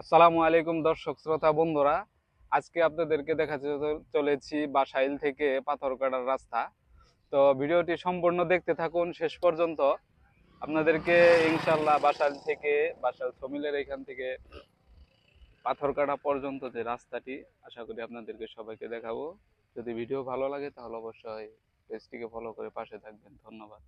আসসালামু আলাইকুম দর্শক শ্রোতা বন্ধুরা। আজকে আপনাদেরকে দেখাতে চলেছি বাসাইল থেকে পাথরকাটার রাস্তা। তো ভিডিওটি সম্পূর্ণ দেখতে থাকুন, শেষ পর্যন্ত আপনাদেরকে ইনশাল্লাহ বাসাইল থেকে, বাসাইল সমিলের এখান থেকে পাথরকাটা পর্যন্ত যে রাস্তাটি, আশা করি আপনাদেরকে সবাইকে দেখাবো। যদি ভিডিও ভালো লাগে তাহলে অবশ্যই পেজটিকে ফলো করে পাশে থাকবেন। ধন্যবাদ।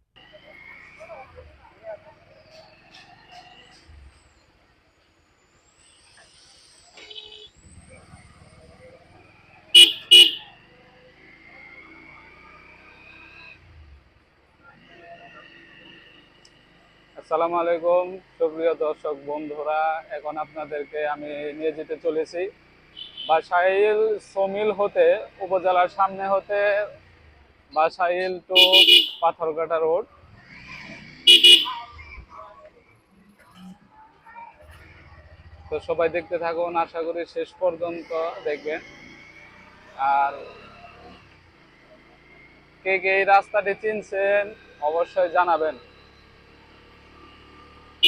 আসসালামু আলাইকুম, সুপ্রিয় দর্শক বন্ধুরা, এখন আপনাদেরকে আমি নিয়ে যেতে চলেছি। বাসাইল সমিল হতে, উপজেলার সামনে হতে, বাসাইল টু পাথরঘাটা রোড। তো সবাই দেখতে থাকুন, আশা করি শেষ পর্যন্ত দেখবেন। আর কে কে এই রাস্তাটি চিনছেন, অবশ্যই জানাবেন।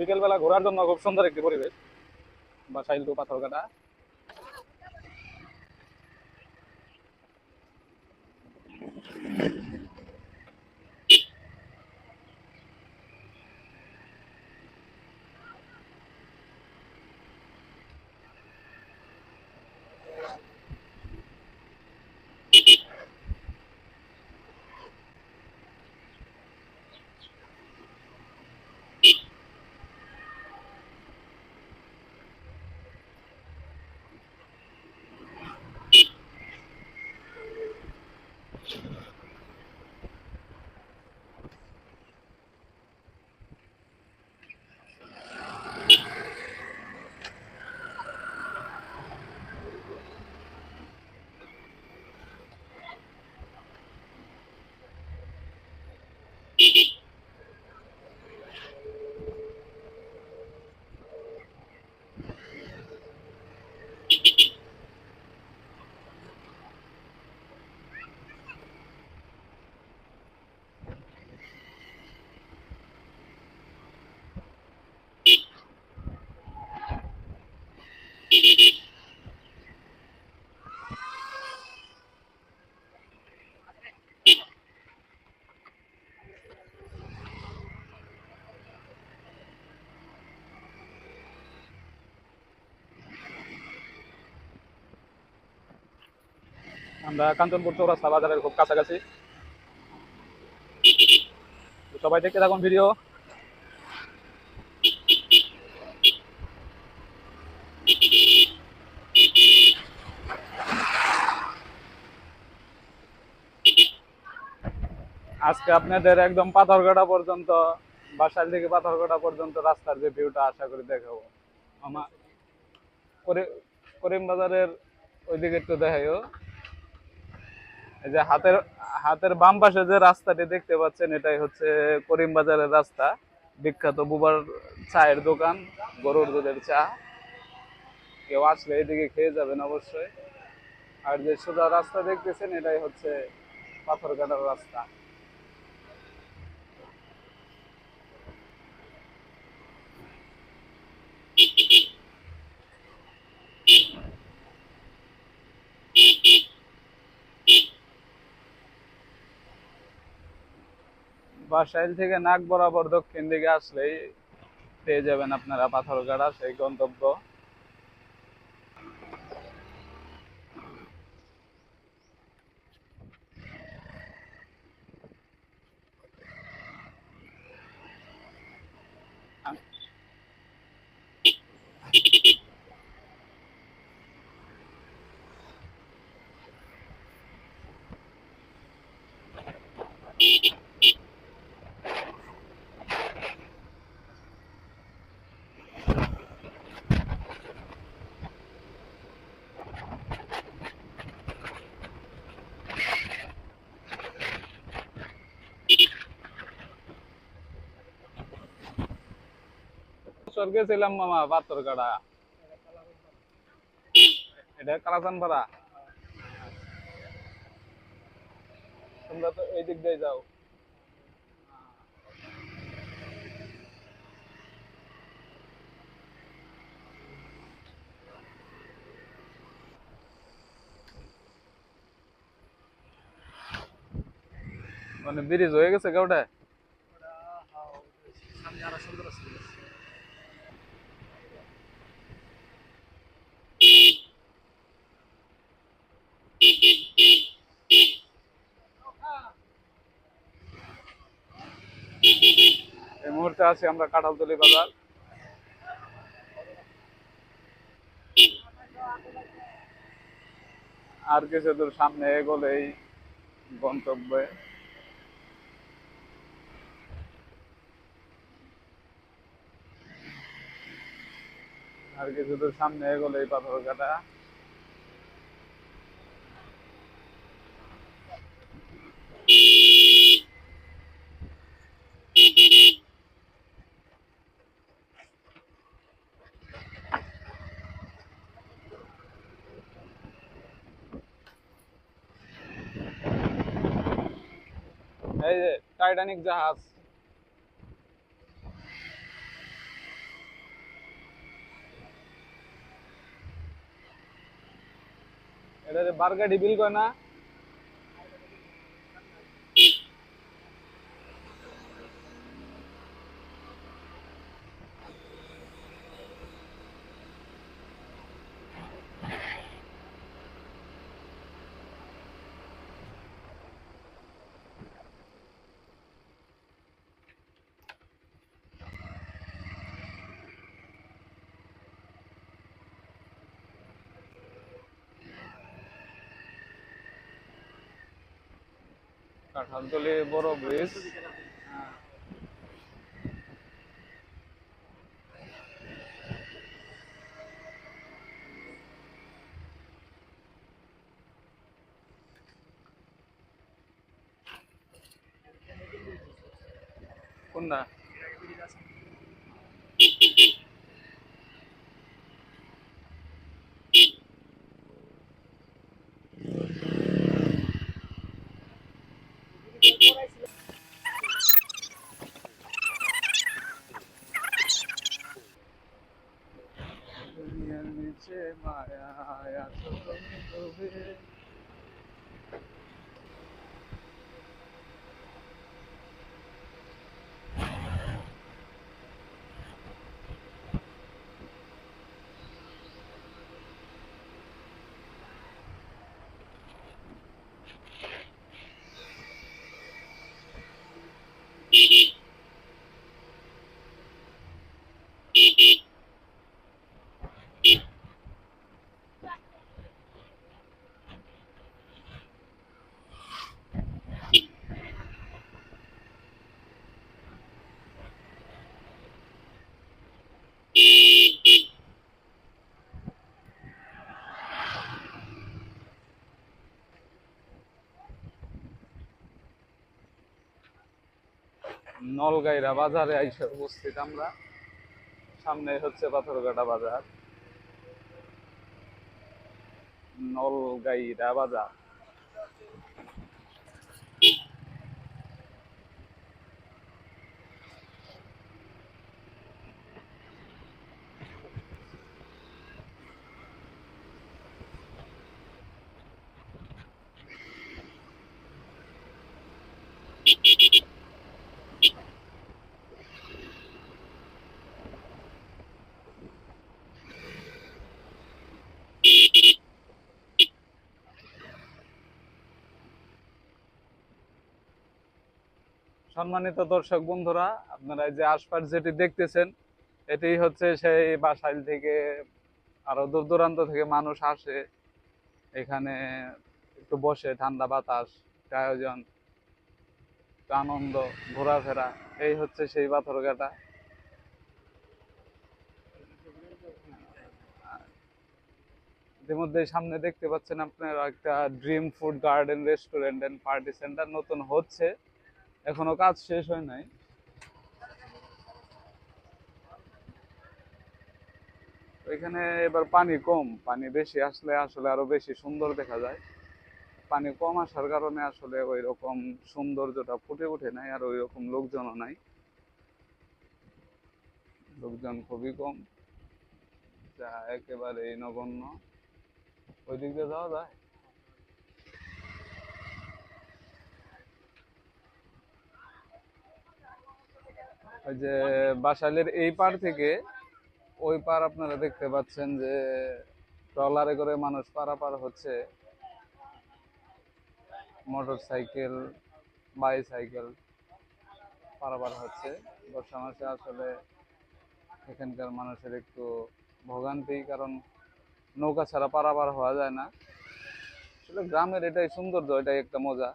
বিকেলবেলা ঘোরার জন্য খুব সুন্দর একটি পরিবেশ। বা বাসাইল টু পাথরঘাটা। আমরা কাঞ্চনপুর চৌরাস্তা বাজারের খুব কাছাকাছি। সবাই দেখতে থাকুন ভিডিও। আজকে আপনাদের একদম পাথরঘাটা পর্যন্ত বাসাইল থেকে পাথরঘাটা পর্যন্ত রাস্তার যে ভিউটা আশা করি দেখাবো। আমার করে- করিম বাজারের ওইদিকে একটু দেখাইও। এই যে হাতের হাতের বাম পাশে যে রাস্তাটি দেখতে পাচ্ছেন, এটাই হচ্ছে করিম বাজারের রাস্তা। বিখ্যাত বুবার চায়ের দোকান, গরুর দুধের চা। কেউ আসলে এদিকে খেয়ে যাবেন অবশ্যই। আর যে সোজা রাস্তা দেখতেছেন, এটাই হচ্ছে পাথর কাটার রাস্তা। বাসাইল থেকে নাক বরাবর দক্ষিণ দিকে আসলেই পেয়ে যাবেন আপনারা পাথরগাড়া, সেই গন্তব্য Thank you. গেছিলাম মামা পাথরঘাটা এটা কালাচান পাড়া তোমরা তো এই দিক দিয়ে যাও। মানে ব্রিজ হয়ে গেছে কেউটা এই মুহূর্তে আছি আমরা কাঁঠালতলি বাজার। আর কিছু দূর সামনে এগোলেই গন্তব্যে। আর কিছু দূর সামনে এগোলেই পাথর কাটা এই যে টাইটানিক জাহাজ। এটা যে বার্গার ডিবিল কয় না? কাঁঠালতলি বড় ব্রিজ কোনটা? নলগাইরা বাজারে আইসে উপস্থিত আমরা। সামনে হচ্ছে পাথরঘাটা বাজার। নলগাইরা বাজার। সম্মানিত দর্শক বন্ধুরা, আপনারা যে আশপাশ যেটি দেখতেছেন এটি হচ্ছে সেই বাসাইল থেকে আরও দূর দূরান্ত থেকে মানুষ আসে। এখানে একটু বসে ঠান্ডা বাতাস আয়োজন আনন্দ, ঘোরাফেরা, এই হচ্ছে সেই পাথরঘাটা। ইতিমধ্যে সামনে দেখতে পাচ্ছেন আপনারা একটা dream food garden restaurant and party centre নতুন হচ্ছে। এখনও কাজ শেষ হয় নাই। এখানে এবার পানি কম, পানি বেশি আসলে আসলে আরও বেশি সুন্দর দেখা যায়। পানি কম আসার কারণে আসলে ওই রকম সৌন্দর্যটা ফুটে ওঠে নাই আর ওই রকম লোকজনও নাই। লোকজন খুবই কম, যা একেবারে নগণ্য। ওই দিক দিয়ে যাওয়া যায়? ওই যে বাসাইলের এই পার থেকে ওই পার আপনারা দেখতে পাচ্ছেন যে ট্রলারে করে মানুষ পারাপার হচ্ছে। মোটর সাইকেল বাইসাইকেল পারাপার হচ্ছে। বর্ষা মাসে আসলে এখানকার মানুষের একটু ভোগান্তি কারণ নৌকা ছাড়া পারাপার হওয়া যায় না। আসলে গ্রামের এটাই সৌন্দর্য, এটাই একটা মজা।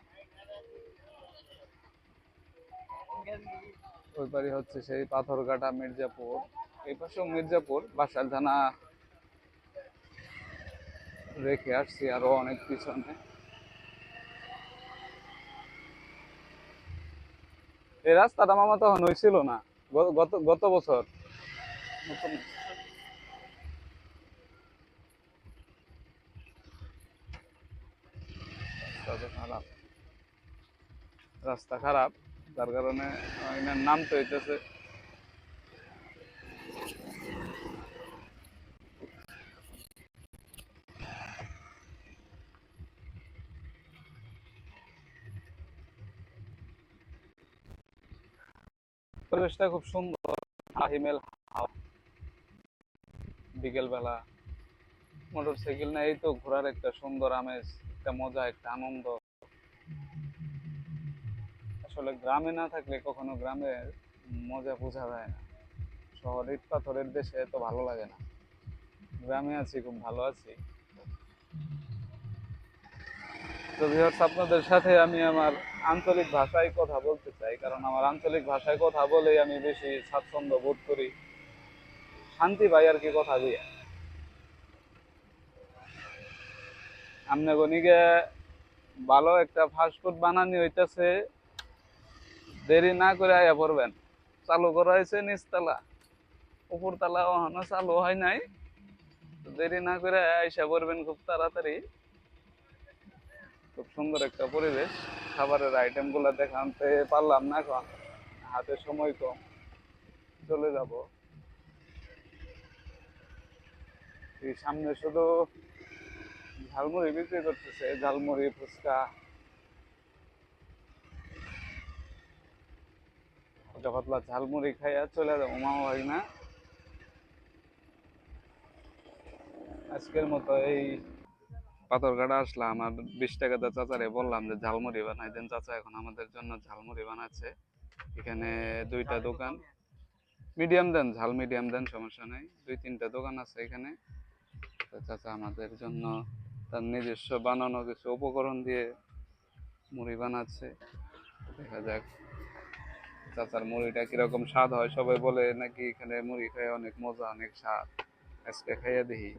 ওই পারে হচ্ছে সেই পাথরঘাটা মির্জাপুর। এই পাশেও মির্জাপুর, বাসার থানা রেখে আসছি আরও অনেক পিছনে। এই রাস্তাটা মামা তখন হয়েছিল না। গত গত বছর। খারাপ। রাস্তা খারাপ। যার কারণে এনার নাম তো হইতেছে। পরিবেশটা খুব সুন্দর। আহিমেল হাওয়া। বিকেল বেলা মোটর সাইকেল না এই তো ঘোরার একটা সুন্দর আমেজ, একটা মজা, একটা আনন্দ। আসলে গ্রামে না থাকলে কখনো গ্রামের মজা বোঝা যায় না। শহর ইট পাথরের দেশে তো ভালো লাগে না। গ্রামে আছি, খুব ভালো আছি। তো ভিউয়ার্স আপনাদের সাথে আমি আমার আঞ্চলিক ভাষায় কথা বলতে চাই, কারণ আমার আঞ্চলিক ভাষায় কথা বলেই আমি বেশি স্বাচ্ছন্দ্য বোধ করি। শান্তি পাই আর কি কথা দিয়ে? আমনে গনিকে ভালো একটা ফাস্টফুড বানানি হইতাছে দেরি না করে আয়া পড়বেন। চালু করা হয়েছে নিচতলা। উপরতলা ওখানে চালু হয় নাই। দেরি না করে আইসা পড়বেন খুব তাড়াতাড়ি। খুব সুন্দর একটা পরিবেশ। খাবারের আইটেমগুলা দেখাতে পারলাম না এখন। হাতে সময় কম। চলে যাব। সামনে শুধু ঝালমুড়ি বিক্রি করতেছে। ঝালমুড়ি, ফুচকা হালকা পাতলা ঝালমুড়ি খাইয়া চলে যাব মামা ভাই না। আজকের মতো এই পাথরঘাটা আসলাম আর বিশ টাকা দিয়ে চাচারে বললাম যে ঝালমুড়ি বানাই দেন। চাচা এখন আমাদের জন্য ঝালমুড়ি বানাচ্ছে। এখানে দুইটা দোকান। মিডিয়াম দেন, ঝাল মিডিয়াম দেন, সমস্যা নেই। দুই তিনটা দোকান আছে এখানে। চাচা আমাদের জন্য তার নিজস্ব বানানো কিছু উপকরণ দিয়ে মুড়ি বানাচ্ছে। দেখা যাক। চাচার মুড়িটা কীরকম স্বাদ হয়? সবাই বলে, নাকি এখানে মুড়ি খায় অনেক মজা, অনেক স্বাদ। আজকে খাইয়া দেখি।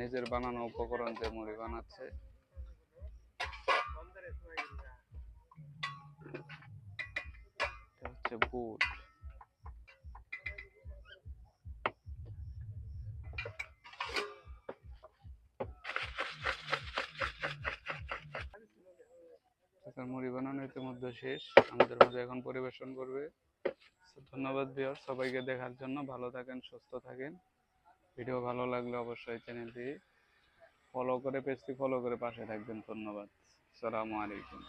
নিজের বানানো উপকরণ দিয়ে মুড়ি বানাচ্ছে হচ্ছে বুট মুড়ি বানানো ইতিমধ্যে শেষ। আমাদের মাঝে এখন পরিবেশন করবে। ধন্যবাদ বিহার সবাইকে দেখার জন্য। ভালো থাকেন, সুস্থ থাকেন। ভিডিও ভালো লাগলে অবশ্যই চ্যানেলটি ফলো করে, পেজটি ফলো করে পাশে থাকবেন। ধন্যবাদ। আসসালামু আলাইকুম।